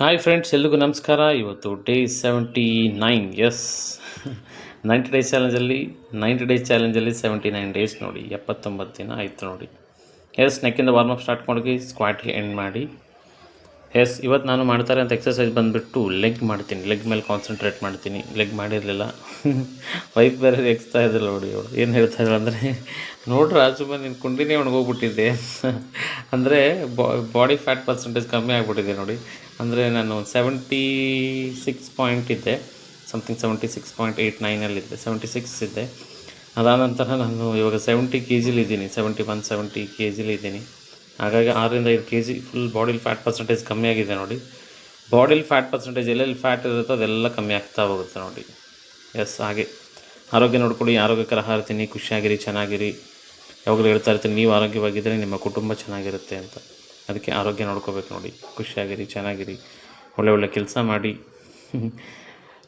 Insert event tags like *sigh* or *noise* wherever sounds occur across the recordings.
Hi friends ಎಲ್ರಿಗೂ ನಮಸ್ಕಾರ. ಇವತ್ತು day seventy nine yes ninety days ಚಾಲೆಂಜಲ್ಲಿ ninety days ಚಾಲೆಂಜಲ್ಲಿ ಸೆವೆಂಟಿ ನೈನ್ ಡೇಸ್ ನೋಡಿ, ಎಪ್ಪತ್ತೊಂಬತ್ತು ದಿನ ಆಯಿತು ನೋಡಿ. ಎಸ್ ನೆಕ್ಕಿಂದ ವಾರ್ಮಪ್ ಸ್ಟಾರ್ಟ್ ಮಾಡಿ ಸ್ಕ್ವಾಟ್ಗೆ ಎಂಡ್ ಮಾಡಿ. ಎಸ್ ಇವತ್ತು ನಾನು ಮಾಡ್ತಾರೆ ಅಂತ ಎಕ್ಸಸೈಸ್ ಬಂದುಬಿಟ್ಟು ಲೆಗ್ ಮಾಡ್ತೀನಿ. ಲೆಗ್ ಮೇಲೆ ಕಾನ್ಸಂಟ್ರೇಟ್ ಮಾಡ್ತೀನಿ. ಲೆಗ್ ಮಾಡಿರಲಿಲ್ಲ. ವೈಫ್ ಬೇರೆ ಎಕ್ಸ್ತಾ ಇದ್ದಿಲ್ಲ ನೋಡಿ ಅವಳು. ಏನು ಹೇಳ್ತಾ ಇದ್ದಾರೆ ಅಂದರೆ, ನೋಡ್ರಿ ಆಜುಬಾ ನಿನ್ನ ಕುಂಡಿನೇ ಒಣಗೋಗ್ಬಿಟ್ಟಿದೆ ಅಂದರೆ ಬಾಡಿ ಫ್ಯಾಟ್ ಪರ್ಸೆಂಟೇಜ್ ಕಮ್ಮಿ ಆಗಿಬಿಟ್ಟಿದೆ ನೋಡಿ. ಅಂದರೆ ನಾನು ಸೆವೆಂಟಿ ಸಿಕ್ಸ್ ಪಾಯಿಂಟ್ ಇದ್ದೆ. Something seventy six point eight ನೈನಲ್ಲಿದ್ದೆ seventy six ಇದ್ದೆ. ಅದಾದ ನಂತರ ನಾನು ಇವಾಗ ಸೆವೆಂಟಿ ಕೆ ಜಿಲಿದ್ದೀನಿ ಸೆವೆಂಟಿ ಒನ್ ಸೆವೆಂಟಿ ಕೆ ಜಿಲಿದ್ದೀನಿ ಹಾಗಾಗಿ ಆರರಿಂದ ಐದು ಕೆ ಜಿ ಫುಲ್ ಬಾಡಿಲಿ ಫ್ಯಾಟ್ ಪರ್ಸೆಂಟೇಜ್ ಕಮ್ಮಿ ಆಗಿದೆ ನೋಡಿ. ಬಾಡಿಲಿ ಫ್ಯಾಟ್ ಪರ್ಸೆಂಟೇಜ್ ಎಲ್ಲೆಲ್ಲಿ ಫ್ಯಾಟ್ ಇರುತ್ತೋ ಅದೆಲ್ಲ ಕಮ್ಮಿ ಆಗ್ತಾ ಹೋಗುತ್ತೆ ನೋಡಿ. ಎಸ್ ಹಾಗೆ. ಆರೋಗ್ಯ ನೋಡ್ಕೊಳ್ಳಿ, ಆರೋಗ್ಯಕರ ಆಹಾರ ತಿನ್ನಿ, ಖುಷಿಯಾಗಿರಿ, ಚೆನ್ನಾಗಿರಿ. ಯಾವಾಗಲೂ ಹೇಳ್ತಾ ಇರ್ತೀನಿ, ನೀವು ಆರೋಗ್ಯವಾಗಿದ್ದರೆ ನಿಮ್ಮ ಕುಟುಂಬ ಚೆನ್ನಾಗಿರುತ್ತೆ ಅಂತ. ಅದಕ್ಕೆ ಆರೋಗ್ಯ ನೋಡ್ಕೋಬೇಕು ನೋಡಿ. ಖುಷಿಯಾಗಿರಿ, ಚೆನ್ನಾಗಿರಿ. ಒಳ್ಳೆ ಒಳ್ಳೆ ಕೆಲಸ ಮಾಡಿ.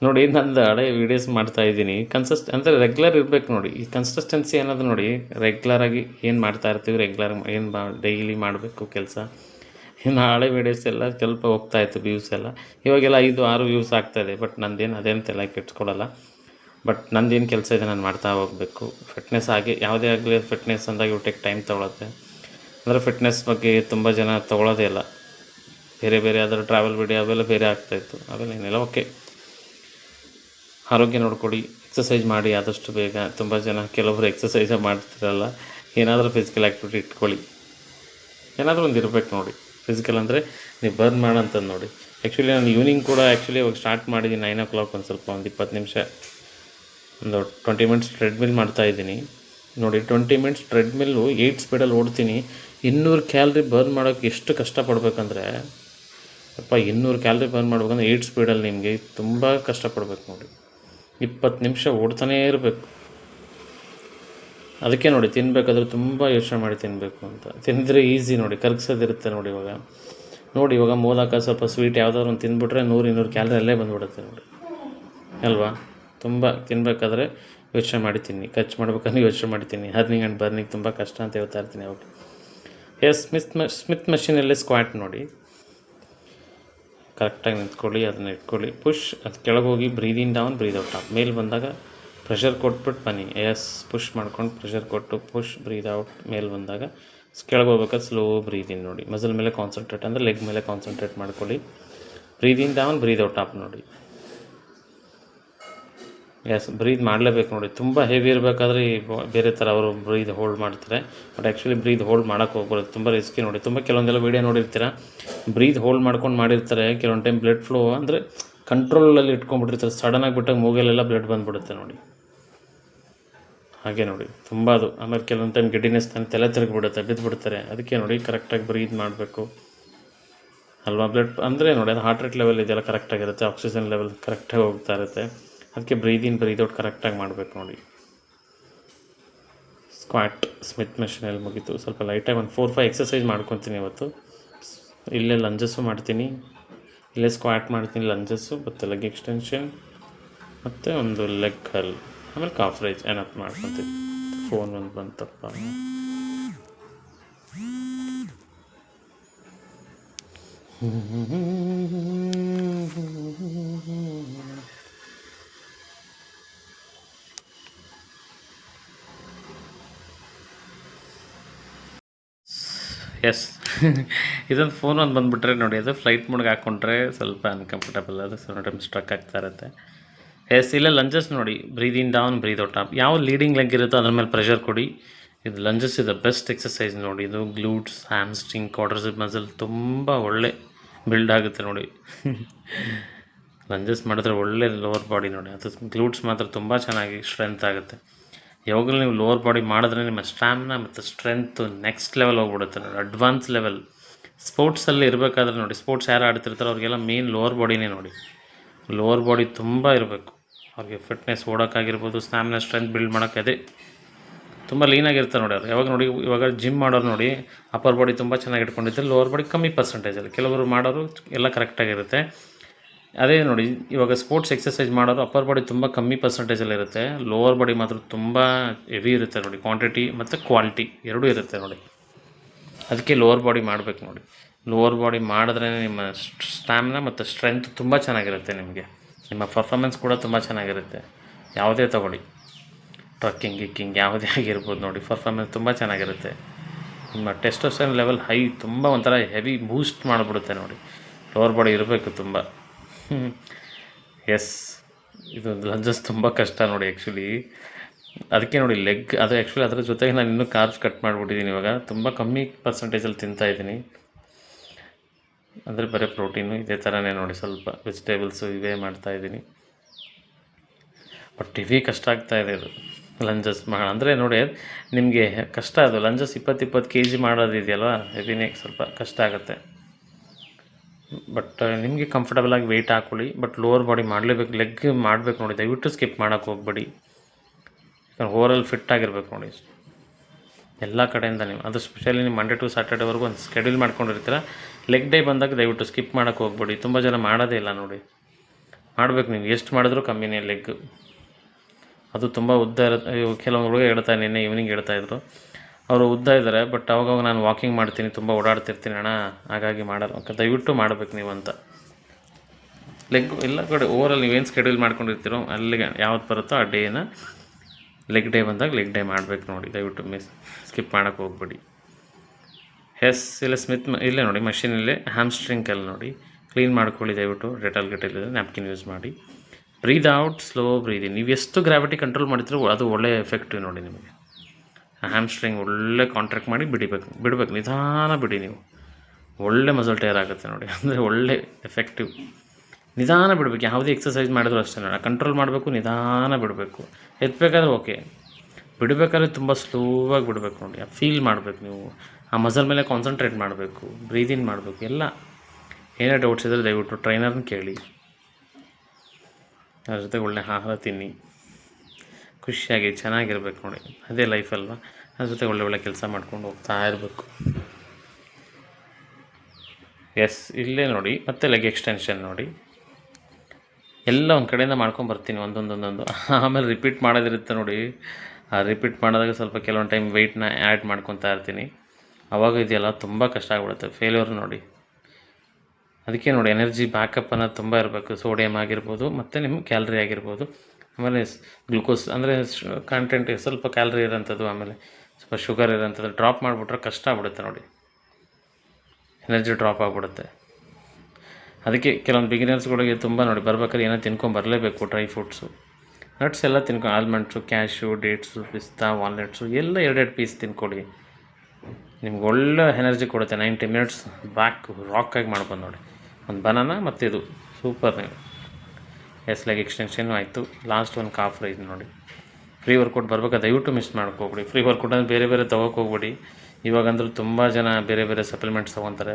ನೋಡಿ, ನಂದು ಹಳೆ ವೀಡಿಯೋಸ್ ಮಾಡ್ತಾ ಇದ್ದೀನಿ. ಕನ್ಸಿಸ್ಟ್ ಅಂದರೆ ರೆಗ್ಯುಲರ್ ಇರಬೇಕು ನೋಡಿ. ಈ ಕನ್ಸಿಸ್ಟೆನ್ಸಿ ಅನ್ನೋದು ನೋಡಿ ರೆಗ್ಯುಲರಾಗಿ ಏನು ಮಾಡ್ತಾ ಇರ್ತೀವಿ ರೆಗ್ಯುಲರ್ ಏನು ಮಾ ಡೈಲಿ ಮಾಡಬೇಕು ಕೆಲಸ. ಇನ್ನು ಹಳೆ ವೀಡಿಯೋಸ್ ಎಲ್ಲ ಸ್ವಲ್ಪ ಹೋಗ್ತಾ ಇತ್ತು ವ್ಯೂಸ್ ಎಲ್ಲ. ಇವಾಗೆಲ್ಲ ಐದು, ಆರು ವ್ಯೂಸ್ ಆಗ್ತಾಯಿದೆ ಬಟ್ ನಂದೇನು, ಅದೇನು ತಲೆ ಕೆಡ್ಸ್ಕೊಳಲ್ಲ. ಬಟ್ ನಂದೇನು ಕೆಲಸ ಇದೆ, ನಾನು ಮಾಡ್ತಾ ಹೋಗಬೇಕು. ಫಿಟ್ನೆಸ್ ಆಗಿ ಯಾವುದೇ ಆಗಲಿ ಫಿಟ್ನೆಸ್ ಅಂದಾಗ ಊಟಕ್ಕೆ ಟೈಮ್ ತೊಗೊಳತ್ತೆ. ಅಂದರೆ ಫಿಟ್ನೆಸ್ ಬಗ್ಗೆ ತುಂಬ ಜನ ತೊಗೊಳೋದೇ ಇಲ್ಲ. ಬೇರೆ ಬೇರೆ ಅದರ ಟ್ರಾವೆಲ್ ವಿಡಿಯೋ ಅವೆಲ್ಲ ಬೇರೆ ಆಗ್ತಾಯಿತ್ತು ಅವೆಲ್ಲ ಏನಿಲ್ಲ ಓಕೆ ಆರೋಗ್ಯ ನೋಡ್ಕೊಡಿ ಎಕ್ಸಸೈಸ್ ಮಾಡಿ ಆದಷ್ಟು ಬೇಗ. ತುಂಬ ಜನ ಕೆಲವರು ಎಕ್ಸಸೈಸ ಮಾಡ್ತಿರಲ್ಲ. ಏನಾದರೂ ಫಿಸಿಕಲ್ ಆ್ಯಕ್ಟಿವಿಟಿ ಇಟ್ಕೊಳ್ಳಿ. ಏನಾದರೂ ಒಂದು ಇರಬೇಕು ನೋಡಿ. ಫಿಸಿಕಲ್ ಅಂದರೆ ನೀವು ಬರ್ನ್ ಮಾಡೋಂಥದ್ದು ನೋಡಿ. ಆ್ಯಕ್ಚುಲಿ ನಾನು ಈವ್ನಿಂಗ್ ಕೂಡ ಆ್ಯಕ್ಚುಲಿ ಇವಾಗ ಸ್ಟಾರ್ಟ್ ಮಾಡಿದ್ದೀನಿ ನೈನ್ ಓ ಕ್ಲಾಕ್ ಒಂದು ಸ್ವಲ್ಪ, ಒಂದು ಇಪ್ಪತ್ತು ನಿಮಿಷ. ಒಂದು ಟ್ವೆಂಟಿ ಮಿನಿಟ್ಸ್ ಟ್ರೆಡ್ಮಿಲ್ ಮಾಡ್ತಾ ಇದ್ದೀನಿ. ನೋಡಿ ಟ್ವೆಂಟಿ ಮಿನಿಟ್ಸ್ ಟ್ರೆಡ್ಮಿಲ್ಲು ಏಯ್ಟ್ ಸ್ಪೀಡಲ್ಲಿ ಓಡ್ತೀನಿ. ಇನ್ನೂರು ಕ್ಯಾಲ್ರಿ ಬರ್ನ್ ಮಾಡೋಕ್ಕೆ ಎಷ್ಟು ಕಷ್ಟಪಡ್ಬೇಕಂದ್ರೆ, ಅಪ್ಪ, ಇನ್ನೂರು ಕ್ಯಾಲ್ರಿ ಬರ್ನ್ ಮಾಡ್ಬೇಕಂದ್ರೆ ಏಯ್ಟ್ ಸ್ಪೀಡಲ್ಲಿ ನಿಮಗೆ ತುಂಬ ಕಷ್ಟಪಡ್ಬೇಕು ನೋಡಿ. ಇಪ್ಪತ್ತು ನಿಮಿಷ ಓಡ್ತಾನೇ ಇರಬೇಕು. ಅದಕ್ಕೆ ನೋಡಿ ತಿನ್ನಬೇಕಾದ್ರೆ ತುಂಬ ಯೋಚನೆ ಮಾಡಿ ತಿನ್ನಬೇಕು ಅಂತ. ತಿಂದರೆ ಈಸಿ ನೋಡಿ, ಕರಗಿಸೋದಿರುತ್ತೆ ನೋಡಿ ಇವಾಗ. ನೋಡಿ, ಇವಾಗ ಮೂಲಕ ಸ್ವಲ್ಪ ಸ್ವೀಟ್ ಯಾವುದಾದ್ರು ಒಂದು ತಿಂದ್ಬಿಟ್ರೆ ನೂರು, ಇನ್ನೂರು ಕ್ಯಾಲ್ರಿ ಅಲ್ಲೇ ಬಂದುಬಿಡುತ್ತೆ ನೋಡಿ. ಅಲ್ವಾ? ತುಂಬ ತಿನ್ನಬೇಕಾದ್ರೆ ಯೋಚನೆ ಮಾಡಿ ತಿನ್ನಿ. ಖರ್ಚು ಮಾಡ್ಬೇಕಂದ್ರೆ ಯೋಚನೆ ಮಾಡಿ ತಿನ್ನಿ. ಹರ್ನಿಂಗ್ ಆ್ಯಂಡ್ ಬರ್ನಿಂಗ್ ತುಂಬ ಕಷ್ಟ ಅಂತ ಹೇಳ್ತಾ ಇರ್ತೀನಿ ಅವಾಗ ಎಸ್ ಸ್ಮಿತ್ ಸ್ಮಿತ್ ಮಷಿನಲ್ಲಿ ಸ್ಕ್ವಾಟ್ ನೋಡಿ. ಕರೆಕ್ಟಾಗಿ ನಿಂತ್ಕೊಳ್ಳಿ, ಅದನ್ನ ಇಟ್ಕೊಳ್ಳಿ ಪುಷ್ ಅದು ಕೆಳಗೆ ಹೋಗಿ breathing down breathe out up ಮೇಲೆ ಬಂದಾಗ ಪ್ರೆಷರ್ ಕೊಟ್ಬಿಟ್ಟು ಬನ್ನಿ. ಎಸ್ ಪುಷ್ ಮಾಡ್ಕೊಂಡು ಪ್ರೆಷರ್ ಕೊಟ್ಟು ಪುಷ್ ಬ್ರೀದ್ ಔಟ್ ಮೇಲೆ ಬಂದಾಗ ಕೆಳಗೆ ಹೋಗ್ಬೇಕಾದ್ರೆ ಸ್ಲೋ ಬ್ರೀದ್ ಇನ್ ನೋಡಿ. ಮಸಲ್ ಮೇಲೆ ಕಾನ್ಸಂಟ್ರೇಟ್ ಅಂದರೆ ಲೆಗ್ ಮೇಲೆ ಕಾನ್ಸಂಟ್ರೇಟ್ ಮಾಡ್ಕೊಳ್ಳಿ. Breathing down breathe out up ನೋಡಿ. ಎಸ್ ಬ್ರೀದ್ ಮಾಡಲೇಬೇಕು ನೋಡಿ. ತುಂಬ ಹೆವಿ ಇರಬೇಕಾದ್ರೆ ಈ ಬೇರೆ ಥರ ಅವರು ಬ್ರೀದ್ ಹೋಲ್ಡ್ ಮಾಡ್ತಾರೆ. ಬಟ್ ಆ್ಯಕ್ಚುಲಿ ಬ್ರೀದ್ ಹೋಲ್ಡ್ ಮಾಡೋಕ್ಕೆ ಹೋಗ್ಬಾರ್ದು. ತುಂಬ ರಿಸ್ಕಿ ನೋಡಿ. ತುಂಬ ಕೆಲವೊಂದೆಲ್ಲ ವೀಡಿಯೋ ನೋಡಿರ್ತೀರ? ಬ್ರೀದ್ ಹೋಲ್ಡ್ ಮಾಡ್ಕೊಂಡು ಮಾಡಿರ್ತಾರೆ. ಕೆಲವೊಂದು ಟೈಮ್ ಬ್ಲಡ್ ಫ್ಲೋ ಅಂದರೆ ಕಂಟ್ರೋಲಲ್ಲಿ ಇಟ್ಕೊಂಡ್ಬಿಟ್ಟಿರ್ತಾರೆ. ಸಡನ್ನಾಗಿ ಬಿಟ್ಟಾಗ ಮೂಗಲೆಲ್ಲ ಬ್ಲಡ್ ಬಂದುಬಿಡುತ್ತೆ ನೋಡಿ. ಹಾಗೆ ನೋಡಿ. ತುಂಬ ಅದು. ಆಮೇಲೆ ಕೆಲವೊಂದು ಟೈಮ್ ಗಿಡ್ಡಿನೆಸ್ ತಾನೆ ತಲೆ ತಿರುಗಿಬಿಡುತ್ತೆ. ಬಿದ್ದುಬಿಡ್ತಾರೆ ಅದಕ್ಕೆ ನೋಡಿ ಕರೆಕ್ಟಾಗಿ ಬ್ರೀದ್ ಮಾಡಬೇಕು. ಅಲ್ವಾ? ಬ್ಲಡ್ ಅಂದರೆ ನೋಡಿ, ಅದು ಹಾರ್ಟ್ ರೇಟ್ ಲೆವೆಲ್ ಇದೆಲ್ಲ ಕರೆಕ್ಟಾಗಿರುತ್ತೆ ಆಕ್ಸಿಜನ್ ಲೆವೆಲ್ ಕರೆಕ್ಟಾಗಿ ಹೋಗ್ತಾ ಇರುತ್ತೆ. ಅದಕ್ಕೆ ಬ್ರೀದ್ ಇನ್ ಬ್ರೀದ್ ಔಟ್ ಕರೆಕ್ಟಾಗಿ ಮಾಡಬೇಕು ನೋಡಿ. ಸ್ಕ್ವಾಟ್ ಸ್ಮಿತ್ ಮೆಷಿನಲ್ಲಿ ಮುಗೀತು. ಸ್ವಲ್ಪ ಲೈಟಾಗಿ ಒಂದು ಫೋರ್ ಫೈವ್ ಎಕ್ಸಸೈಸ್ ಮಾಡ್ಕೊತೀನಿ ಇವತ್ತು. ಇಲ್ಲೇ ಲಂಜಸ್ಸು ಮಾಡ್ತೀನಿ. ಇಲ್ಲೇ ಸ್ಕ್ವಾಟ್ ಮಾಡ್ತೀನಿ ಲಂಜಸ್ಸು ಮತ್ತು ಲೆಗ್ ಎಕ್ಸ್ಟೆನ್ಷನ್ ಮತ್ತು ಒಂದು ಲೆಗ್ ಕಲ್ ಆಮೇಲೆ ಕಾಫ್ ರೈಸ್ ಏನಪ್ಪ ಮಾಡ್ಕೊತೀನಿ. ಫೋನ್ ಒಂದು ಬಂತಪ್ಪ. *laughs* ಎಸ್ *laughs* ಇದೊಂದು ಫೋನ್ ಒಂದು ಬಂದುಬಿಟ್ರೆ ನೋಡಿ ಅದು ಫ್ಲೈಟ್ ಮೋಡ್ಗೆ ಹಾಕ್ಕೊಂಡ್ರೆ ಸ್ವಲ್ಪ ಅನ್ಕಂಫರ್ಟಬಲ್ ಅದು ಸೊ ಟೈಮ್ ಸ್ಟ್ರಕ್ ಆಗ್ತಾ ಇರುತ್ತೆ. ಎಸ್ ಇಲ್ಲ ಲಂಜಸ್ ನೋಡಿ. Breathing down breathe out up ಯಾವ ಲೀಡಿಂಗ್ ಲೆಗ್ ಇರುತ್ತೋ ಅದ್ರ ಮೇಲೆ ಪ್ರೆಷರ್ ಕೊಡಿ. ಇದು ಲಂಜಸ್ ಇದು ಬೆಸ್ಟ್ ಎಕ್ಸಸೈಸ್ ನೋಡಿ. ಇದು ಗ್ಲೂಟ್ಸ್ ಹ್ಯಾಮ್ಸ್ಟ್ರಿಂಗ್ ಕ್ವಾರ್ಟರ್ಸ್ ಮಸಲ್ ತುಂಬ ಒಳ್ಳೆ ಬಿಲ್ಡ್ ಆಗುತ್ತೆ ನೋಡಿ. *laughs* ಲಂಜಸ್ ಮಾಡಿದ್ರೆ ಒಳ್ಳೆ ಲೋವರ್ ಬಾಡಿ ನೋಡಿ. ಅದು ಗ್ಲೂಟ್ಸ್ ಮಾತ್ರ ತುಂಬ ಚೆನ್ನಾಗಿ ಸ್ಟ್ರೆಂತ್ ಆಗುತ್ತೆ. ಯಾವಾಗಲೂ ನೀವು ಲೋವರ್ ಬಾಡಿ ಮಾಡಿದ್ರೆ ನಿಮ್ಮ ಸ್ಟ್ಯಾಮಿನಾ ಮತ್ತು ಸ್ಟ್ರೆಂತು ನೆಕ್ಸ್ಟ್ ಲೆವೆಲ್ ಹೋಗ್ಬಿಡುತ್ತೆ. ನೋಡಿ ಅಡ್ವಾನ್ಸ್ ಲೆವೆಲ್ ಸ್ಪೋರ್ಟ್ಸಲ್ಲಿ ಇರಬೇಕಾದ್ರೆ ನೋಡಿ ಸ್ಪೋರ್ಟ್ಸ್ ಯಾರು ಆಡ್ತಿರ್ತಾರೋ ಅವ್ರಿಗೆಲ್ಲ ಮೇನ್ ಲೋವರ್ ಬಾಡಿನೇ ನೋಡಿ. ಲೋವರ್ ಬಾಡಿ ತುಂಬ ಇರಬೇಕು. ಅವ್ರಿಗೆ ಫಿಟ್ನೆಸ್ ಓಡೋಕ್ಕಾಗಿರ್ಬೋದು ಸ್ಟ್ಯಾಮಿನಾ ಸ್ಟ್ರೆಂತ್ ಬಿಲ್ಡ್ ಮಾಡೋಕ್ಕೆ ಅದೇ ತುಂಬ ಲೀನಾಗಿರ್ತಾರೆ ನೋಡಿ ಅವ್ರು. ಯಾವಾಗ ನೋಡಿ, ಇವಾಗ ಜಿಮ್ ಮಾಡೋರು ನೋಡಿ ಅಪ್ಪರ್ ಬಾಡಿ ತುಂಬ ಚೆನ್ನಾಗಿ ಇಟ್ಕೊಂಡಿರ್ತಾರೆ ಲೋವರ್ ಬಾಡಿ ಕಮ್ಮಿ ಪರ್ಸೆಂಟೇಜಲ್ಲಿ ಕೆಲವರು ಮಾಡೋರು ಎಲ್ಲ ಕರೆಕ್ಟಾಗಿರುತ್ತೆ ಅದೇ ನೋಡಿ, ಇವಾಗ ಸ್ಪೋರ್ಟ್ಸ್ ಎಕ್ಸಸೈಸ್ ಮಾಡೋರು ಅಪ್ಪರ್ ಬಾಡಿ ತುಂಬ ಕಮ್ಮಿ ಪರ್ಸೆಂಟೇಜಲ್ಲಿ ಇರುತ್ತೆ. ಲೋವರ್ ಬಾಡಿ ಮಾತ್ರ ತುಂಬ ಹೆವಿ ಇರುತ್ತೆ ನೋಡಿ ಕ್ವಾಂಟಿಟಿ ಮತ್ತು ಕ್ವಾಲಿಟಿ ಎರಡೂ ಇರುತ್ತೆ ನೋಡಿ. ಅದಕ್ಕೆ ಲೋವರ್ ಬಾಡಿ ಮಾಡಬೇಕು ನೋಡಿ. ಲೋವರ್ ಬಾಡಿ ಮಾಡಿದ್ರೆ ನಿಮ್ಮ ಸ್ಟ್ಯಾಮಿನ ಮತ್ತು ಸ್ಟ್ರೆಂತ್ ತುಂಬ ಚೆನ್ನಾಗಿರುತ್ತೆ ನಿಮಗೆ. ನಿಮ್ಮ ಪರ್ಫಾರ್ಮೆನ್ಸ್ ಕೂಡ ತುಂಬ ಚೆನ್ನಾಗಿರುತ್ತೆ. ಯಾವುದೇ ತಗೊಳ್ಳಿ. ಟ್ರಕ್ಕಿಂಗ್ ಗಿಕ್ಕಿಂಗ್ ಯಾವುದೇ ಆಗಿರ್ಬೋದು ನೋಡಿ ಪರ್ಫಾರ್ಮೆನ್ಸ್ ತುಂಬ ಚೆನ್ನಾಗಿರುತ್ತೆ. ನಿಮ್ಮ ಟೆಸ್ಟೋಸ್ಟೆರಾನ್ ಲೆವೆಲ್ ಹೈ ತುಂಬ ಒಂಥರ ಹೆವಿ ಬೂಸ್ಟ್ ಮಾಡಿಬಿಡುತ್ತೆ ನೋಡಿ. ಲೋವರ್ ಬಾಡಿ ಇರಬೇಕು ತುಂಬ. ಎಸ್ ಇದು ಲಂಜಸ್ ತುಂಬ ಕಷ್ಟ ನೋಡಿ ಆ್ಯಕ್ಚುಲಿ ಅದಕ್ಕೆ ನೋಡಿ ಲೆಗ್ ಅದು ಆ್ಯಕ್ಚುಲಿ ಅದರ ಜೊತೆಗೆ ನಾನು ಇನ್ನೂ ಕಾರ್ಬ್ಸ್ ಕಟ್ ಮಾಡಿಬಿಟ್ಟಿದ್ದೀನಿ ಇವಾಗ. ತುಂಬ ಕಮ್ಮಿ ಪರ್ಸೆಂಟೇಜಲ್ಲಿ ತಿಂತಾ ಇದ್ದೀನಿ ಅಂದರೆ ಬರೀ ಪ್ರೋಟೀನು ಇದೇ ಥರನೇ ನೋಡಿ, ಸ್ವಲ್ಪ ವೆಜಿಟೇಬಲ್ಸು ಇವೇ ಮಾಡ್ತಾ ಇದ್ದೀನಿ ಬಟ್ ಇವೇ ಕಷ್ಟ ಆಗ್ತಾ ಇದೆ ಇದು ಲಂಜಸ್ ಮಾ ಅಂದರೆ ನೋಡಿ, ನಿಮಗೆ ಕಷ್ಟ ಅದು ಲಂಜಸ್ ಇಪ್ಪತ್ತಿಪ್ಪತ್ತು ಇಪ್ಪತ್ತು ಕೆ ಜಿ ಮಾಡೋದಿದೆಯಲ್ವ? ಹೆವಿನೇ ಸ್ವಲ್ಪ ಕಷ್ಟ ಆಗುತ್ತೆ. ಬಟ್ ನಿಮಗೆ ಕಂಫರ್ಟಬಲ್ ಆಗಿ ವೆಯ್ಟ್ ಹಾಕೊಳ್ಳಿ ಬಟ್ ಲೋವರ್ ಬಾಡಿ ಮಾಡಲೇಬೇಕು ಲೆಗ್ ಮಾಡಬೇಕು ನೋಡಿ, ದಯವಿಟ್ಟು ಸ್ಕಿಪ್ ಮಾಡೋಕೆ ಹೋಗ್ಬೇಡಿ. ಯಾಕಂದ್ರೆ ಓವರಾಲ್ ಫಿಟ್ ಆಗಿರ್ಬೇಕು ನೋಡಿ. ಎಲ್ಲ ಕಡೆಯಿಂದ ನೀವು, ಅದು ಸ್ಪೆಷಲಿ ನೀವು ಮಂಡೇ ಟು ಸ್ಯಾಟರ್ಡೇವರೆಗೂ ಒಂದು ಸ್ಕೆಡ್ಯೂಲ್ ಮಾಡ್ಕೊಂಡಿರ್ತೀರ ಲೆಗ್ ಡೇ ಬಂದಾಗ ದಯವಿಟ್ಟು ಸ್ಕಿಪ್ ಮಾಡೋಕೆ ಹೋಗ್ಬೇಡಿ. ತುಂಬ ಜನ ಮಾಡೋದೇ ಇಲ್ಲ ನೋಡಿ. ಮಾಡಬೇಕು ನೀವು, ಎಷ್ಟು ಮಾಡಿದ್ರೂ ಕಮ್ಮಿನೇ ಲೆಗ್ ಅದು ತುಂಬ ಉದ್ದ ಇರುತ್ತೆ ಕೆಲವೊಂದು ಹೇಳ್ತಾ, ನಿನ್ನೆ ಈವ್ನಿಂಗ್ ಹೇಳ್ತಾ ಇದ್ರು. ಅವರು ಉದ್ದ ಇದ್ದಾರೆ ಬಟ್ ಅವಾಗವಾಗ ನಾನು ವಾಕಿಂಗ್ ಮಾಡ್ತೀನಿ, ತುಂಬ ಓಡಾಡ್ತಿರ್ತೀನಿ ಅಣ್ಣ, ಹಾಗಾಗಿ ಮಾಡಲ್ಲ. ದಯವಿಟ್ಟು ಮಾಡಬೇಕು ನೀವು ಅಂತ. ಲೆಗ್ ಎಲ್ಲ ಕಡೆ ಓವರಲ್ಲಿ ನೀವೇನು ಸ್ಕೆಡ್ಯೂಲ್ ಮಾಡ್ಕೊಂಡಿರ್ತೀರೋ, ಅಲ್ಲಿಗೆ ಯಾವ್ದು ಬರುತ್ತೋ ಆ ಡೇನ ಲೆಗ್ ಡೇ ಬಂದಾಗ ಲೆಗ್ ಡೇ ಮಾಡಬೇಕು ನೋಡಿ, ದಯವಿಟ್ಟು ಮಿಸ್ ಸ್ಕಿಪ್ ಮಾಡೋಕ್ಕೆ ಹೋಗ್ಬೇಡಿ. ಎಸ್ ಇಲ್ಲ ಸ್ಮಿತ್ ಇಲ್ಲೇ ನೋಡಿ ಮಷೀನಲ್ಲೇ ಹ್ಯಾಮ್ಸ್ಟ್ರಿಂಕಲ್ಲಿ ನೋಡಿ. ಕ್ಲೀನ್ ಮಾಡ್ಕೊಳ್ಳಿ, ದಯವಿಟ್ಟು ರೆಟಲ್ ಗಿಟಲ್ ನ್ಯಾಪ್ಕಿನ್ ಯೂಸ್ ಮಾಡಿ. ಬ್ರೀದ್ ಔಟ್ ಸ್ಲೋ ಬ್ರೀದಿ ನೀವು ಎಷ್ಟು ಗ್ರಾವಿಟಿ ಕಂಟ್ರೋಲ್ ಮಾಡಿದ್ರು ಅದು ಒಳ್ಳೆಯ ಎಫೆಕ್ಟಿವ್ ನೋಡಿ ನಿಮಗೆ. ಹ್ಯಾಮ್ಸ್ಟ್ರಿಂಗ್ ಒಳ್ಳೆ ಕಾಂಟ್ರ್ಯಾಕ್ಟ್ ಮಾಡಿ ಬಿಡಿಬೇಕು, ಬಿಡಬೇಕು, ನಿಧಾನ ಬಿಡಿ ನೀವು. ಒಳ್ಳೆ ಮಸಲ್ ಟೈರ್ ಆಗುತ್ತೆ ನೋಡಿ, ಅಂದರೆ ಒಳ್ಳೆ ಎಫೆಕ್ಟಿವ್ ನಿಧಾನ ಬಿಡಬೇಕು, ಯಾವುದೇ ಎಕ್ಸಸೈಸ್ ಮಾಡಿದ್ರು ಅಷ್ಟೇ ನೋಡಿ ಕಂಟ್ರೋಲ್ ಮಾಡಬೇಕು, ನಿಧಾನ ಬಿಡಬೇಕು. ಎತ್ತಬೇಕಾದ್ರೆ ಓಕೆ ಬಿಡಬೇಕಾದ್ರೆ ತುಂಬ ಸ್ಲೋವಾಗಿ ಬಿಡಬೇಕು ನೋಡಿ ಫೀಲ್ ಮಾಡಬೇಕು ನೀವು. ಆ ಮಸಲ್ ಮೇಲೆ ಕಾನ್ಸಂಟ್ರೇಟ್ ಮಾಡಬೇಕು ಬ್ರೀದಿಂಗ್ ಮಾಡಬೇಕು, ಎಲ್ಲ. ಏನೇ ಡೌಟ್ಸ್ ಇದ್ದರೆ ದಯವಿಟ್ಟು ಟ್ರೈನರ್ನ ಕೇಳಿ. ಅದ್ರ ಜೊತೆಗೆ ಒಳ್ಳೆ ಆಹಾರ ತಿನ್ನಿ. ಖುಷಿಯಾಗಿ ಚೆನ್ನಾಗಿರ್ಬೇಕು ನೋಡಿ. ಅದೇ ಲೈಫ್ ಅದ್ರ ಜೊತೆ ಒಳ್ಳೆ ಒಳ್ಳೆ ಕೆಲಸ ಮಾಡ್ಕೊಂಡು ಹೋಗ್ತಾ ಇರಬೇಕು. ಎಸ್ ಇಲ್ಲೇ ನೋಡಿ, ಮತ್ತೆ ಲೆಗ್ ಎಕ್ಸ್ಟೆನ್ಷನ್ ನೋಡಿ. ಎಲ್ಲ ಒಂದು ಕಡೆಯಿಂದ ಮಾಡ್ಕೊಂಡು ಬರ್ತೀನಿ ಒಂದೊಂದೊಂದೊಂದು. ಒಂದೊಂದು ಆಮೇಲೆ ರಿಪೀಟ್ ಮಾಡೋದಿರುತ್ತೆ ನೋಡಿ. ಆ ರಿಪೀಟ್ ಮಾಡಿದಾಗ ಸ್ವಲ್ಪ ಕೆಲವೊಂದು ಟೈಮ್ ವೆಯ್ಟ್ನ ಆ್ಯಡ್ ಮಾಡ್ಕೊತಾ ಇರ್ತೀನಿ. ಆವಾಗ ಇದೆಯಲ್ಲ ತುಂಬ ಕಷ್ಟ ಆಗ್ಬಿಡುತ್ತೆ ಫೇಲ್ಯೂರ್ ನೋಡಿ. ಅದಕ್ಕೆ ನೋಡಿ ಎನರ್ಜಿ ಬ್ಯಾಕಪ್ ಅನ್ನೋದು ತುಂಬ ಇರಬೇಕು. ಸೋಡಿಯಮ್ ಆಗಿರ್ಬೋದು, ಮತ್ತು ನಿಮ್ಮ ಕ್ಯಾಲ್ರಿ ಆಗಿರ್ಬೋದು. ಆಮೇಲೆ ಗ್ಲುಕೋಸ್ ಅಂದರೆ ಕಂಟೆಂಟ್ ಸ್ವಲ್ಪ ಕ್ಯಾಲ್ರಿ ಇರೋಂಥದ್ದು, ಆಮೇಲೆ ಸ್ವಲ್ಪ ಶುಗರ್ ಇರೋಂಥದ್ದು ಡ್ರಾಪ್ ಮಾಡಿಬಿಟ್ರೆ ಕಷ್ಟ ಆಗ್ಬಿಡುತ್ತೆ ನೋಡಿ. ಎನರ್ಜಿ ಡ್ರಾಪ್ ಆಗಿಬಿಡುತ್ತೆ. ಅದಕ್ಕೆ ಕೆಲವೊಂದು ಬಿಗಿನರ್ಸ್ಗಳಿಗೆ ತುಂಬ ನೋಡಿ, ಬರ್ಬೇಕಾದ್ರೆ ಏನೋ ತಿನ್ಕೊಂಡು ಬರಲೇಬೇಕು ಡ್ರೈ ಫ್ರೂಟ್ಸು ನಟ್ಸ್ ಎಲ್ಲ ತಿನ್ಕೊ almonds cashew dates pista walnuts ಎಲ್ಲ ಎರಡೆರಡು ಪೀಸ್ ತಿನ್ಕೊಳ್ಳಿ ನಿಮ್ಗೆ ಒಳ್ಳೆ ಎನರ್ಜಿ ಕೊಡುತ್ತೆ. ನೈಂಟಿ ಮಿನಿಟ್ಸ್ ಬ್ಯಾಕ್ ರಾಕಾಗಿ ಮಾಡ್ಬೋದು ನೋಡಿ. ಒಂದು ಬನಾನ ಮತ್ತು ಇದು ಸೂಪರ್ ನೀವು ಎಸ್ ಲೈಕ್ ಎಕ್ಸ್ಟೆನ್ಷನ್ ಆಯಿತು ಲಾಸ್ಟ್ ಒಂದು ಕಾಫ್ ಇದು ನೋಡಿ. ಫ್ರೀ ವರ್ಕೌಟ್ ಬರ್ಬೇಕಾದ್ರೆ ದಯವಿಟ್ಟು ಮಿಸ್ ಮಾಡ್ಕೋಬೇಡಿ. ಫ್ರೀ ವರ್ಕೌಟ್ ಅಂದರೆ ಬೇರೆ ಬೇರೆ ತೊಗೋಕೆ ಹೋಗ್ಬೇಡಿ. ಇವಾಗಂದ್ರೂ ತುಂಬ ಜನ ಬೇರೆ ಬೇರೆ ಸಪ್ಲಿಮೆಂಟ್ಸ್ ತೊಗೊತಾರೆ.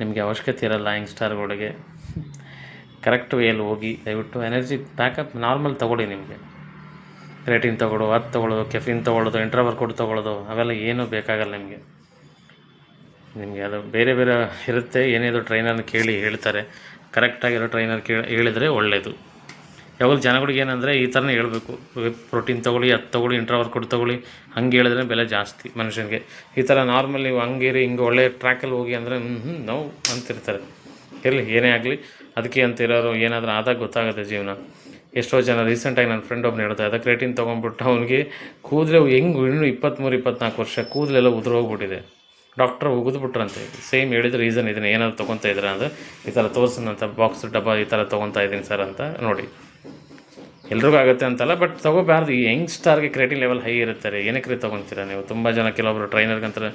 ನಿಮಗೆ ಅವಶ್ಯಕತೆ ಇರಲ್ಲ ಯಂಗ್ಸ್ಟಾರ್ಗಳಿಗೆ ಕರೆಕ್ಟ್ ವೇಯಲ್ಲಿ ಹೋಗಿ ದಯವಿಟ್ಟು ಎನರ್ಜಿ ಬ್ಯಾಕಪ್ ನಾರ್ಮಲ್ ತೊಗೊಳ್ಳಿ ನಿಮಗೆ. ಕ್ರೇಟಿನ್ ತೊಗೊಳ್ಳೋ, ಅದು ತೊಗೊಳ್ಳೋದು ಕೆಫಿನ್ ತೊಗೊಳ್ಳೋದು ಇಂಟ್ರಾ ವರ್ಕೌಟ್ ತೊಗೊಳ್ಳೋದು, ಅವೆಲ್ಲ ಏನೂ ಬೇಕಾಗಲ್ಲ ನಿಮಗೆ. ನಿಮಗೆ ಅದು ಬೇರೆ ಬೇರೆ ಇರುತ್ತೆ. ಏನೇದು ಟ್ರೈನರ್ನ ಕೇಳಿ ಹೇಳ್ತಾರೆ. ಕರೆಕ್ಟಾಗಿರೋ ಟ್ರೈನರ್ ಕೇಳಿ ಹೇಳಿದರೆ ಒಳ್ಳೆಯದು ಯಾವಾಗ ಜನಗಳಿಗೆ ಏನಂದರೆ ಈ ಥರನೇ ಹೇಳಬೇಕು. ಪ್ರೋಟೀನ್ ತೊಗೊಳ್ಳಿ, ಅದು ತೊಗೊಳ್ಳಿ ಇಂಟ್ರಾವರ್ ಕೊಟ್ಟು ತೊಗೊಳ್ಳಿ. ಹಂಗೆ ಹೇಳಿದ್ರೆ ಬೆಲೆ ಜಾಸ್ತಿ ಮನುಷ್ಯನಿಗೆ. ಈ ಥರ ನಾರ್ಮಲಿ ಹಂಗೇರಿ ಹಿಂಗೆ ಒಳ್ಳೆ ಟ್ರ್ಯಾಕಲ್ಲಿ ಹೋಗಿ ಅಂದರೆ ಹ್ಞೂ ನೋವು ಅಂತಿರ್ತಾರೆ. ಇರಲಿ, ಏನೇ ಆಗಲಿ. ಅದಕ್ಕೆ ಅಂತ ಇರೋರು ಏನಾದರೂ ಆದಾಗ ಗೊತ್ತಾಗುತ್ತೆ ಜೀವನ. ಎಷ್ಟೋ ಜನ ರೀಸೆಂಟಾಗಿ ನನ್ನ ಫ್ರೆಂಡ್ ಒಬ್ಬನ ಹೇಳ್ತಾ ಇದ್ದ ಕ್ರೇಟಿನ್ ತೊಗೊಂಡ್ಬಿಟ್ಟು ಅವನಿಗೆ ಕೂದಲು ಹೆಂಗೆ ಇನ್ನೂ ಇಪ್ಪತ್ತ್ಮೂರು ಇಪ್ಪತ್ನಾಲ್ಕು ವರ್ಷ ಕೂದಲೆಲ್ಲ ಉದುರೋಗ್ಬಿಟ್ಟಿದೆ ಡಾಕ್ಟ್ರ್ ಉಗಿದ್ಬಿಟ್ರಂತೆ. ಸೇಮ್ ಹೇಳಿದ ರೀಸನ್ ಇದನ್ನು ಏನಾದ್ರು ತೊಗೊತಾ ಇದ್ದಾರೆ ಅಂದರೆ, ಈ ಥರ ತೋರಿಸಿದಂಥ ಬಾಕ್ಸ್ ಡಬ್ಬ ಈ ಥರ ತೊಗೊತಾ ಇದ್ದೀನಿ ಸರ್ ಅಂತ ನೋಡಿ. ಎಲ್ರಿಗೂ ಆಗುತ್ತೆ ಅಂತಲ್ಲ ಬಟ್ ತೊಗೋಬಾರ್ದು. ಈ ಯಂಗ್ಸ್ಟಾರ್ಗೆ ಕ್ರಿಯೇಟಿವ್ ಲೆವೆಲ್ ಹೈ ಇರ್ತಾರೆ ಏನಕ್ಕೆ ರೀ ತೊಗೊತೀರಾ ನೀವು? ತುಂಬ ಜನ ಕೆಲವೊಬ್ಬರು ಟ್ರೈನರ್ಗಂತಾರೆ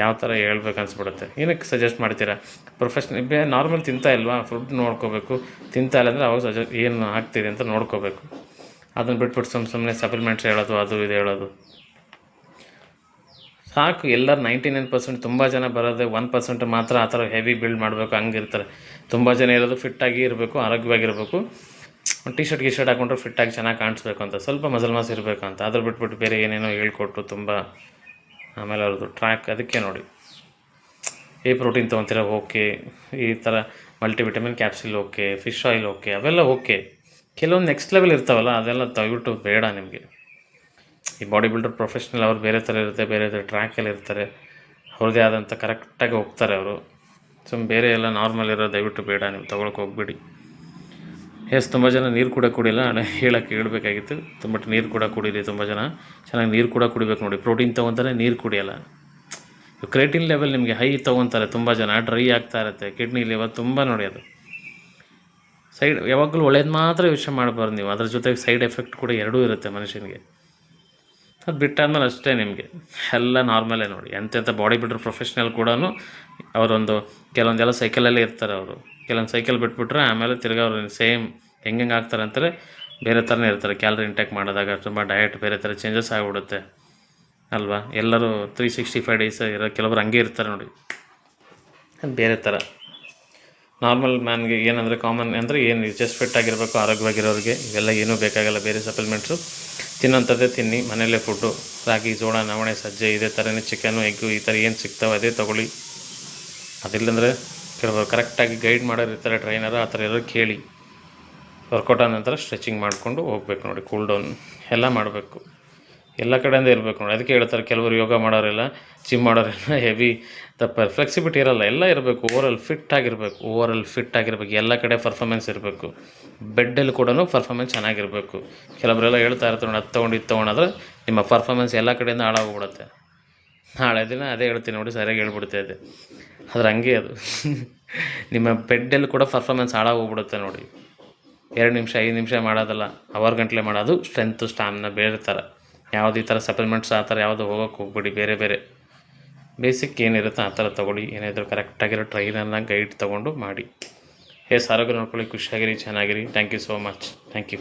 ಯಾವ ಥರ ಹೇಳ್ಬೇಕು ಅನ್ಸ್ಬಿಡುತ್ತೆ? ಏನಕ್ಕೆ ಸಜೆಸ್ಟ್ ಮಾಡ್ತೀರಾ? ಪ್ರೊಫೆಷ್ನಲ್ ಬೇ ನಾರ್ಮಲ್ ತಿಂತಾ ಇಲ್ವಾ? ಫುಡ್ ನೋಡ್ಕೋಬೇಕು. ತಿಂತಾ ಇಲ್ಲ ಅಂದರೆ ಅವಾಗ ಸಜೆಸ್ಟ್ ಏನು ಆಗ್ತಿದೆ ಅಂತ ನೋಡ್ಕೋಬೇಕು. ಅದನ್ನು ಬಿಟ್ಬಿಟ್ಟು ಸುಮ್ಮ ಸುಮ್ಮನೆ ಸಪ್ಲಿಮೆಂಟ್ಸ್ ಹೇಳೋದು, ಅದು ಇದು ಹೇಳೋದು. ಸಾಕು, ಎಲ್ಲರೂ ನೈಂಟಿ ನೈನ್ ಪರ್ಸೆಂಟ್ ತುಂಬ ಜನ ಬರೋದೇ ಒನ್ ಪರ್ಸೆಂಟ್ ಮಾತ್ರ ಆ ಥರ ಹೆವಿ ಬಿಲ್ಡ್ ಮಾಡಬೇಕು, ಹಂಗಿರ್ತಾರೆ. ತುಂಬ ಜನ ಇರೋದು ಫಿಟ್ಟಾಗಿ ಇರಬೇಕು, ಆರೋಗ್ಯವಾಗಿರಬೇಕು. ಟಿ ಶರ್ಟ್ ಗಿ ಶರ್ಟ್ ಹಾಕೊಂಡ್ರೆ ಫಿಟ್ಟಾಗಿ ಚೆನ್ನಾಗಿ ಕಾಣಿಸ್ಬೇಕು ಅಂತ. ಸ್ವಲ್ಪ ಮಸಲ್ ಮಾಸ್ ಇರಬೇಕು ಅಂತ. ಅದ್ರ ಬಿಟ್ಬಿಟ್ಟು ಬೇರೆ ಏನೇನೋ ಹೇಳ್ಕೊಟ್ರು ತುಂಬ. ಆಮೇಲೆ ಅವ್ರದ್ದು ಟ್ರ್ಯಾಕ್ ಅದಕ್ಕೆ ನೋಡಿ. ಏ ಪ್ರೋಟೀನ್ ತೊಗೊತೀರ ಓಕೆ ಈ ಥರ multivitamin capsule okay fish oil okay ಅವೆಲ್ಲ ಓಕೆ ಕೆಲವೊಂದು ನೆಕ್ಸ್ಟ್ ಲೆವೆಲ್ ಇರ್ತಾವಲ್ಲ, ಅದೆಲ್ಲ ದಯವಿಟ್ಟು ಬೇಡ ನಿಮಗೆ. ಈ ಬಾಡಿ ಬಿಲ್ಡರ್ ಪ್ರೊಫೆಷ್ನಲ್ ಅವ್ರು ಬೇರೆ ಥರ ಇರುತ್ತೆ, ಬೇರೆ ಥರ ಟ್ರ್ಯಾಕಲ್ಲಿ ಇರ್ತಾರೆ. ಅವ್ರದ್ದೇ ಆದಂಥ ಕರೆಕ್ಟಾಗಿ ಹೋಗ್ತಾರೆ ಅವರು. ಸುಮ್ಮ ಬೇರೆ ಎಲ್ಲ ನಾರ್ಮಲ್ ಇರೋ ದಯವಿಟ್ಟು ಬೇಡ, ನೀವು ತೊಗೊಳಕ್ಕೆ ಹೋಗ್ಬೇಡಿ. ಎಸ್ ತುಂಬ ಜನ ನೀರು ಕೂಡ ಕುಡಿಯಲ್ಲ. ನಾನು ಹೇಳೋಕ್ಕೆ ಹೇಳಬೇಕಾಗಿತ್ತು. ತುಂಬ ನೀರು ಕೂಡ ಕುಡೀರಿ ತುಂಬ ಜನ. ಚೆನ್ನಾಗಿ ನೀರು ಕೂಡ ಕುಡಿಬೇಕು ನೋಡಿ. ಪ್ರೋಟೀನ್ ತೊಗೊತಾರೆ ನೀರು ಕುಡಿಯಲ್ಲ. ಕ್ರೇಟಿನ್ ಲೆವೆಲ್ ನಿಮಗೆ ಹೈ ತೊಗೊತಾರೆ ತುಂಬ ಜನ. ಡ್ರೈ ಆಗ್ತಾ ಇರುತ್ತೆ. ಕಿಡ್ನಿ ಲೆವೆಲ್ ತುಂಬ ನೋಡಿ ಅದು. ಸೈಡ್ ಯಾವಾಗಲೂ ಒಳ್ಳೇದು ಮಾತ್ರ ಯೋಚನೆ ಮಾಡಬಾರ್ದು ನೀವು. ಅದ್ರ ಜೊತೆಗೆ ಸೈಡ್ ಎಫೆಕ್ಟ್ ಕೂಡ ಎರಡೂ ಇರುತ್ತೆ ಮನುಷ್ಯನಿಗೆ. ಅದು ಬಿಟ್ಟಾದ್ಮೇಲೆ ಅಷ್ಟೇ ನಿಮಗೆ. ಎಲ್ಲ ನಾರ್ಮಲೇ ನೋಡಿ. ಎಂತೆಂಥ ಬಾಡಿ ಬಿಲ್ಡರ್ ಪ್ರೊಫೆಷ್ನಲ್ ಕೂಡ ಅವರೊಂದು ಕೆಲವೊಂದೆಲ್ಲ ಸೈಕಲಲ್ಲೇ ಇರ್ತಾರೆ ಅವರು. ಕೆಲವೊಂದು ಸೈಕಲ್ ಬಿಟ್ಬಿಟ್ರೆ ಆಮೇಲೆ ತಿರ್ಗಿ ಅವ್ರು ಸೇಮ್ ಹೆಂಗೆ ಹೆಂಗೆ ಆಗ್ತಾರೆ ಅಂತಾರೆ ಬೇರೆ ಥರನೇ ಇರ್ತಾರೆ ಕ್ಯಾಲರಿ ಇಂಟೇಕ್ ಮಾಡಿದಾಗ ತುಂಬ ಡಯಟ್ ಬೇರೆ ಥರ ಚೇಂಜಸ್ ಆಗಿಬಿಡುತ್ತೆ ಅಲ್ವಾ? ಎಲ್ಲರೂ ತ್ರೀ ಸಿಕ್ಸ್ಟಿ ಫೈವ್ ಡೇಸ್ ಇರೋ ಕೆಲವರು ಹಂಗೆ ಇರ್ತಾರೆ ನೋಡಿ. ಬೇರೆ ಥರ ನಾರ್ಮಲ್ ಮ್ಯಾನ್ಗೆ ಏನಂದರೆ ಕಾಮನ್ ಅಂದರೆ ಏನು ಜಸ್ಟ್ ಫಿಟ್ ಆಗಿರಬೇಕು, ಆರೋಗ್ಯವಾಗಿರೋರಿಗೆ ಇವೆಲ್ಲ ಏನೂ ಬೇಕಾಗಲ್ಲ, ಬೇರೆ ಸಪ್ಲಿಮೆಂಟ್ಸು ತಿನ್ನೋಂಥದ್ದೇ ತಿನ್ನಿ, ಮನೆಯಲ್ಲೇ ಫುಡ್ಡು ರಾಗಿ, ಜೋಳ, ನವಣೆ, ಸಜ್ಜೆ, ಇದೇ ಥರನೇ ಚಿಕನು ಎಗ್ಗು ಈ ಥರ ಏನು ಸಿಗ್ತಾವೆ ಅದೇ ತೊಗೊಳ್ಳಿ. ಅದಿಲ್ಲಂದರೆ ಕೆಲವರು ಕರೆಕ್ಟಾಗಿ ಗೈಡ್ ಮಾಡೋರು ಇರ್ತಾರೆ, ಟ್ರೈನರ್, ಆ ಥರ ಎಲ್ಲರೂ ಕೇಳಿ. ವರ್ಕೌಟ್ ಆದ ನಂತರ ಸ್ಟ್ರೆಚಿಂಗ್ ಮಾಡಿಕೊಂಡು ಹೋಗ್ಬೇಕು ನೋಡಿ, ಕೂಲ್ ಡೌನ್ ಎಲ್ಲ ಮಾಡಬೇಕು. ಎಲ್ಲ ಕಡೆಯಿಂದ ಇರಬೇಕು ನೋಡಿ. ಅದಕ್ಕೆ ಹೇಳ್ತಾರೆ, ಕೆಲವರು ಯೋಗ ಮಾಡೋರೆಲ್ಲ ಜಿಮ್ ಮಾಡೋರೆಲ್ಲ ಹೆವಿ ದಪ್ಪ ಫ್ಲೆಕ್ಸಿಬಿಲಿಟಿ ಇರಲ್ಲ, ಎಲ್ಲ ಇರಬೇಕು ಓವರಲ್ ಫಿಟ್ ಆಗಿರಬೇಕು ಓವರಲ್ ಫಿಟ್ ಆಗಿರಬೇಕು, ಎಲ್ಲ ಕಡೆ ಪರ್ಫಾಮೆನ್ಸ್ ಇರಬೇಕು. ಬೆಡ್ಡಲ್ಲಿ ಕೂಡ ಪರ್ಫಾಮೆನ್ಸ್ ಚೆನ್ನಾಗಿರಬೇಕು. ಕೆಲವರೆಲ್ಲ ಹೇಳ್ತಾ ಇರ್ತಾರೆ ನೋಡಿ, ಅದು ತೊಗೊಂಡು ಇದು ತೊಗೊಂಡಾದ್ರೆ ನಿಮ್ಮ ಪರ್ಫಾಮೆನ್ಸ್ ಎಲ್ಲ ಕಡೆಯಿಂದ ಹಾಳಾಗ್ಬಿಡುತ್ತೆ. ನಾಳೆ ದಿನ ಅದೇ ಹೇಳ್ತೀನಿ ನೋಡಿ, ಸರಿಯಾಗಿ ಹೇಳ್ಬಿಡ್ತಾ ಇದ್ದೆ ಆದ್ರೆ ಹಂಗೆ ಅದು. ನಿಮ್ಮ ಬೆಡ್ಡಲ್ಲಿ ಕೂಡ ಪರ್ಫಾಮೆನ್ಸ್ ಹಾಳಾಗೋಗ್ಬಿಡುತ್ತೆ ನೋಡಿ. ಎರಡು ನಿಮಿಷ, ಐದು ನಿಮಿಷ ಮಾಡೋದಲ್ಲ ಅವರ್ ಗಂಟಲೆ ಮಾಡೋದು ಸ್ಟ್ರೆಂತು ಸ್ಟಾಮಿನ ಬೇರೆ ಥರ. ಯಾವ್ದು ಈ ಥರ ಸಪ್ಲಿಮೆಂಟ್ಸ್ ಆ ಥರ ಯಾವುದು ಹೋಗೋಕೆ ಹೋಗ್ಬಿಡಿ, ಬೇರೆ ಬೇರೆ. ಬೇಸಿಕ್ ಏನಿರುತ್ತೆ ಆ ಥರ ತೊಗೊಳ್ಳಿ. ಏನಾದರೂ ಕರೆಕ್ಟಾಗಿರೋ ಟ್ರೈನನ್ನ ಗೈಡ್ ತೊಗೊಂಡು ಮಾಡಿ. ಹೇ ಆರೋಗ್ಯ ನೋಡ್ಕೊಳ್ಳಿ, ಖುಷಿಯಾಗಿರಿ, ಚೆನ್ನಾಗಿರಿ. Thank you so much thank you